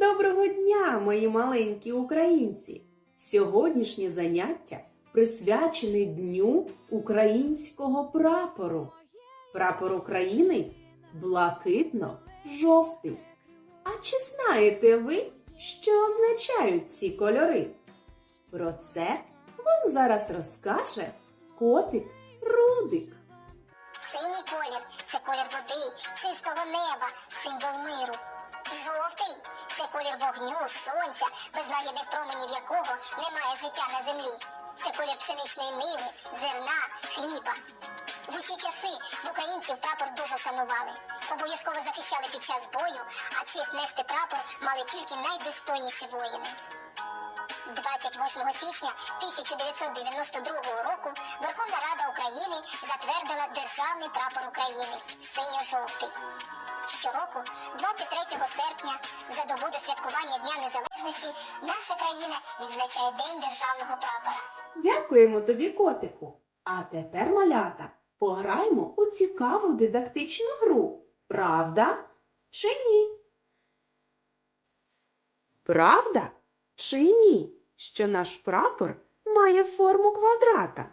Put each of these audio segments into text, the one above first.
Доброго дня, мої маленькі українці! Сьогоднішнє заняття присвячене Дню українського прапору. Прапор України блакитно-жовтий. А чи знаєте ви, що означають ці кольори? Про це вам зараз розкаже котик Рудик. Синій колір це колір води, чистого неба, символ миру. Жовтий це колір вогню, сонця, без лагідних променів якого немає життя на землі. Це колір пшеничної ниви, зерна, хліба. В усі часи в українців прапор дуже шанували. Обов'язково захищали під час бою, а честь нести прапор мали тільки найдостойніші воїни. 28 січня 1992 року Верховна Рада України затвердила Державний прапор України синьо-жовтий. Щороку, 23 серпня, за добу до святкування Дня Незалежності, наша країна відзначає День державного прапора. Дякуємо тобі, котику. А тепер, малята, пограємо у цікаву дидактичну гру. Правда чи ні? Правда чи ні, що наш прапор має форму квадрата?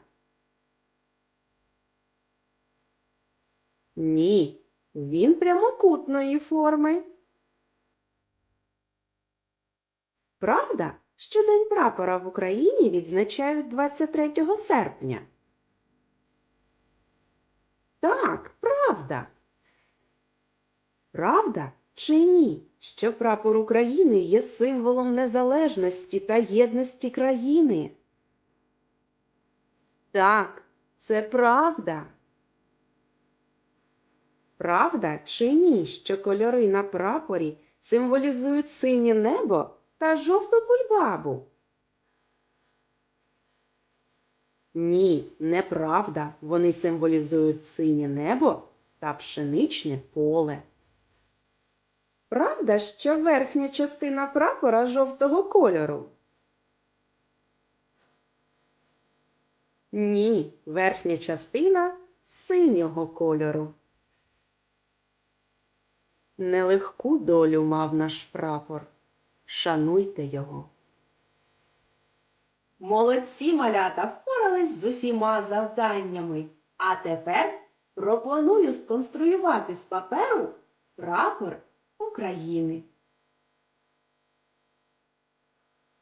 Ні, він прямокутної форми. Правда, що День прапора в Україні відзначають 23 серпня? Так, правда. Правда чи ні, що прапор України є символом незалежності та єдності країни? Так, це правда. Правда чи ні, що кольори на прапорі символізують синє небо та жовту бульбабу? Ні, неправда. Вони символізують синє небо та пшеничне поле. Правда, що верхня частина прапора жовтого кольору? Ні, верхня частина синього кольору. Нелегку долю мав наш прапор. Шануйте його. Молодці малята впорались з усіма завданнями. А тепер пропоную сконструювати з паперу прапор України.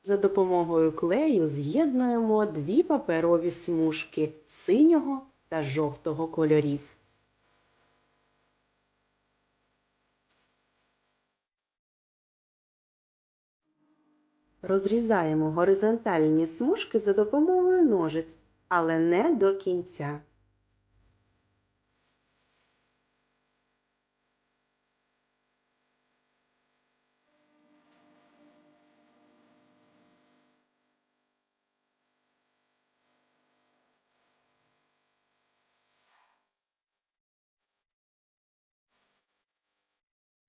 За допомогою клею з'єднуємо дві паперові смужки синього та жовтого кольорів. Розрізаємо горизонтальні смужки за допомогою ножиць, але не до кінця.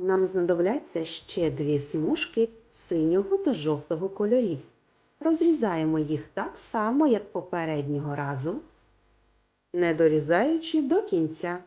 Нам знадобляться ще дві смужки синього та жовтого кольорів. Розрізаємо їх так само, як попереднього разу, не дорізаючи до кінця.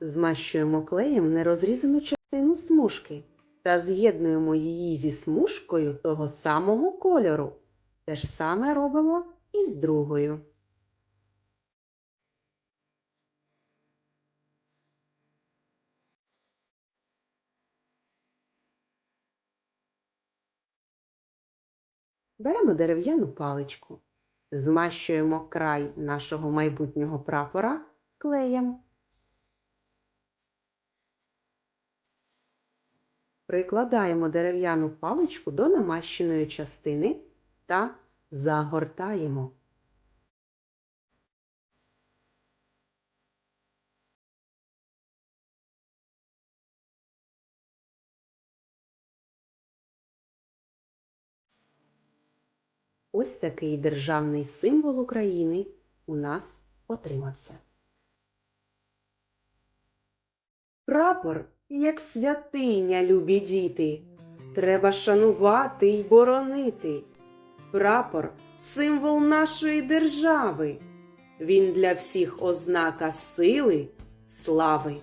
Змащуємо клеєм нерозрізану частину смужки та з'єднуємо її зі смужкою того самого кольору. Те ж саме робимо і з другою. Беремо дерев'яну паличку, змащуємо край нашого майбутнього прапора клеєм. Прикладаємо дерев'яну паличку до намащеної частини та загортаємо. Ось такий державний символ України у нас отримався. Прапор, як святиня, любі діти, треба шанувати й боронити. Прапор символ нашої держави. Він для всіх ознака сили, слави.